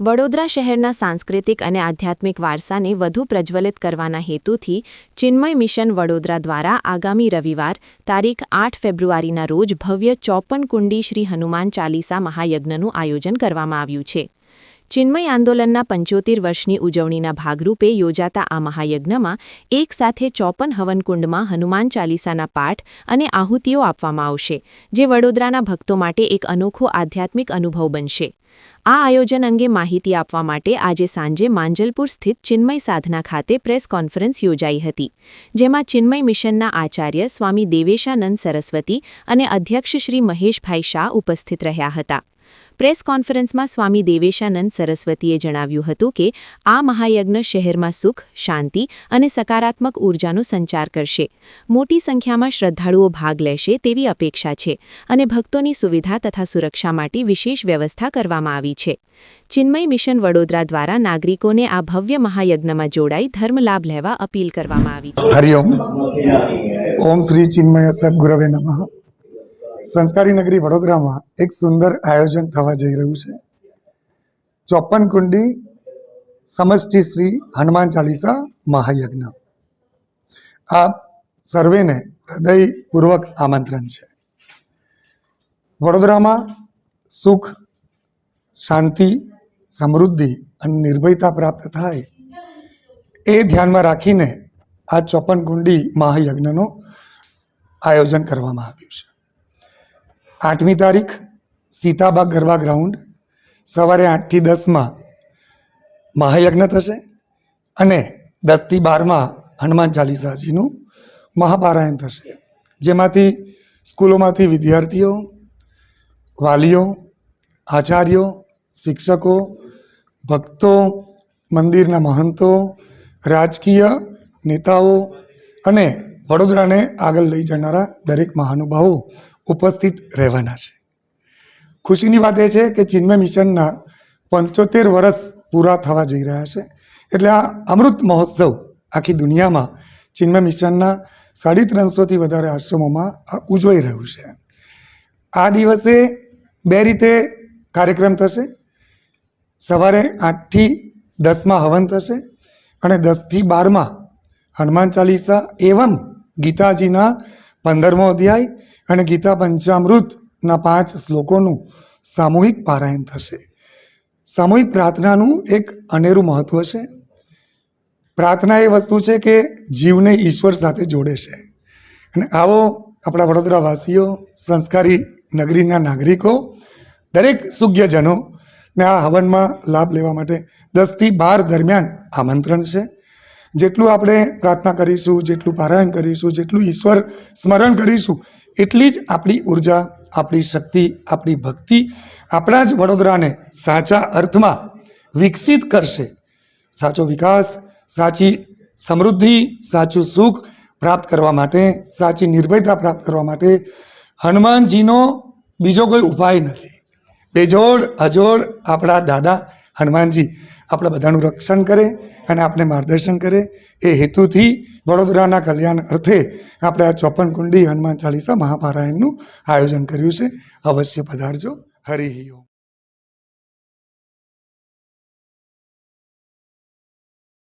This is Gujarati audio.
વડોદરા શહેરના સાંસ્કૃતિક અને આધ્યાત્મિક વારસાને વધુ પ્રજ્વલિત કરવાના હેતુથી ચિન્મય મિશન વડોદરા દ્વારા આગામી રવિવાર, તારીખ આઠ ફેબ્રુઆરીના રોજ ભવ્ય ચોપન કુંડી શ્રી હનુમાન ચાલીસા મહાયજ્ઞનું આયોજન કરવામાં આવ્યું છે. ચિન્મય આંદોલનના પંચોતેર વર્ષની ઉજવણીના ભાગરૂપે યોજાતા આ મહાયજ્ઞમાં એક સાથે ચોપન હવનકુંડમાં હનુમાન ચાલીસાના પાઠ અને આહુતિઓ આપવામાં આવશે, જે વડોદરાના ભક્તો માટે એક અનોખો આધ્યાત્મિક અનુભવ બનશે. આ આયોજન અંગે માહિતી આપવા માટે આજે સાંજે માંજલપુર સ્થિત ચિન્મય સાધના ખાતે પ્રેસ કોન્ફરન્સ યોજાઈ હતી, જેમાં ચિન્મય મિશનના આચાર્ય સ્વામી દેવેશાનંદ સરસ્વતી અને અધ્યક્ષ શ્રી મહેશભાઈ શાહ ઉપસ્થિત રહ્યા હતા. પ્રેસ કોન્ફરન્સમાં સ્વામી દેવેશાનંદ સરસ્વતીએ જણાવ્યું હતું કે આ મહાયજ્ઞ શહેરમાં સુખ, શાંતિ અને સકારાત્મક ઉર્જાનો સંચાર કરશે. મોટી સંખ્યામાં શ્રદ્ધાળુઓ ભાગ લેશે તેવી અપેક્ષા છે અને ભક્તોની સુવિધા તથા સુરક્ષા માટે વિશેષ વ્યવસ્થા કરવામાં આવી છે. ચિન્મય મિશન વડોદરા દ્વારા નાગરિકોને આ ભવ્ય મહાયજ્ઞમાં જોડાઈ ધર્મલાભ લેવા અપીલ કરવામાં આવી છે. હરિઓમ ઓમ શ્રી ચિન્મય સદગુરવે નમઃ. સંસ્કારી નગરી વડોદરામાં એક સુંદર આયોજન થવા જઈ રહ્યું છે. ચોપન કુંડી સમષ્ટિ શ્રી હનુમાન ચાલીસા મહાયજ્ઞ. આ સર્વેને હૃદયપૂર્વક આમંત્રણ છે. વડોદરામાં સુખ, શાંતિ, સમૃદ્ધિ અને નિર્ભયતા પ્રાપ્ત થાય એ ધ્યાનમાં રાખીને આ ચોપન કુંડી મહાયજ્ઞનું આયોજન કરવામાં આવ્યું છે. આઠમી તારીખ, સીતાબાગ ગરબા ગ્રાઉન્ડ. સવારે આઠથી દસમાં મહાયજ્ઞ થશે અને દસથી બારમાં હનુમાન ચાલીસાજીનું મહાપારાયણ થશે. જેમાંથી સ્કૂલોમાંથી વિદ્યાર્થીઓ, વાલીઓ, આચાર્યો, શિક્ષકો, ભક્તો, મંદિરના મહંતો, રાજકીય નેતાઓ અને વડોદરાને આગળ લઈ જનારા દરેક મહાનુભાવો ઉપસ્થિત રહેવાના છે. ખુશીની વાત એ છે કે ચિન્મય મિશનના પંચોતેર વર્ષ પૂરા થવા જઈ રહ્યા છે. એટલે આ અમૃત મહોત્સવ આખી દુનિયામાં ચિન્મય મિશનના સાડી ત્રણસોથી વધારે આશ્રમોમાં ઉજવાઈ રહ્યું છે. આ દિવસે બે રીતે કાર્યક્રમ થશે. સવારે આઠથી દસમાં હવન થશે અને દસથી બારમાં હનુમાન ચાલીસા એવમ ગીતાજીના પંદરમો અધ્યાય અને ગીતા પંચામૃતના પાંચ શ્લોકોનું સામૂહિક પારાયણ થશે. સામૂહિક પ્રાર્થનાનું એક અનેરું મહત્વ છે. પ્રાર્થના એ વસ્તુ છે કે જીવને ઈશ્વર સાથે જોડે છે. અને આવો આપણા વડોદરાવાસીઓ, સંસ્કારી નગરીના નાગરિકો, દરેક સુજ્ઞજનો ને આ હવનમાં લાભ લેવા માટે દસથી બાર દરમિયાન આમંત્રણ છે. જેટલું આપણે પ્રાર્થના કરીશું, જેટલું પારાયણ કરીશું, જેટલું ઈશ્વર સ્મરણ કરીશું એટલી જ આપણી ઊર્જા, આપણી શક્તિ, આપણી ભક્તિ આપણા જ વડોદરાને સાચા અર્થમાં વિકસિત કરશે. સાચો વિકાસ, સાચી સમૃદ્ધિ, સાચું સુખ પ્રાપ્ત કરવા માટે, સાચી નિર્ભયતા પ્રાપ્ત કરવા માટે હનુમાનજીનો બીજો કોઈ ઉપાય નથી. બેજોડ, અજોડ આપણા દાદા હનુમાનજી આપણા બધાનું રક્ષણ કરે અને આપણે માર્ગદર્શન કરે. એ હેતુથી વડોદરાના કલ્યાણ અર્થે આપણે આ ચોપન કુંડી હનુમાન ચાલીસા મહાપારાયણનું આયોજન કર્યું છે. અવશ્ય પધારજો. હરિ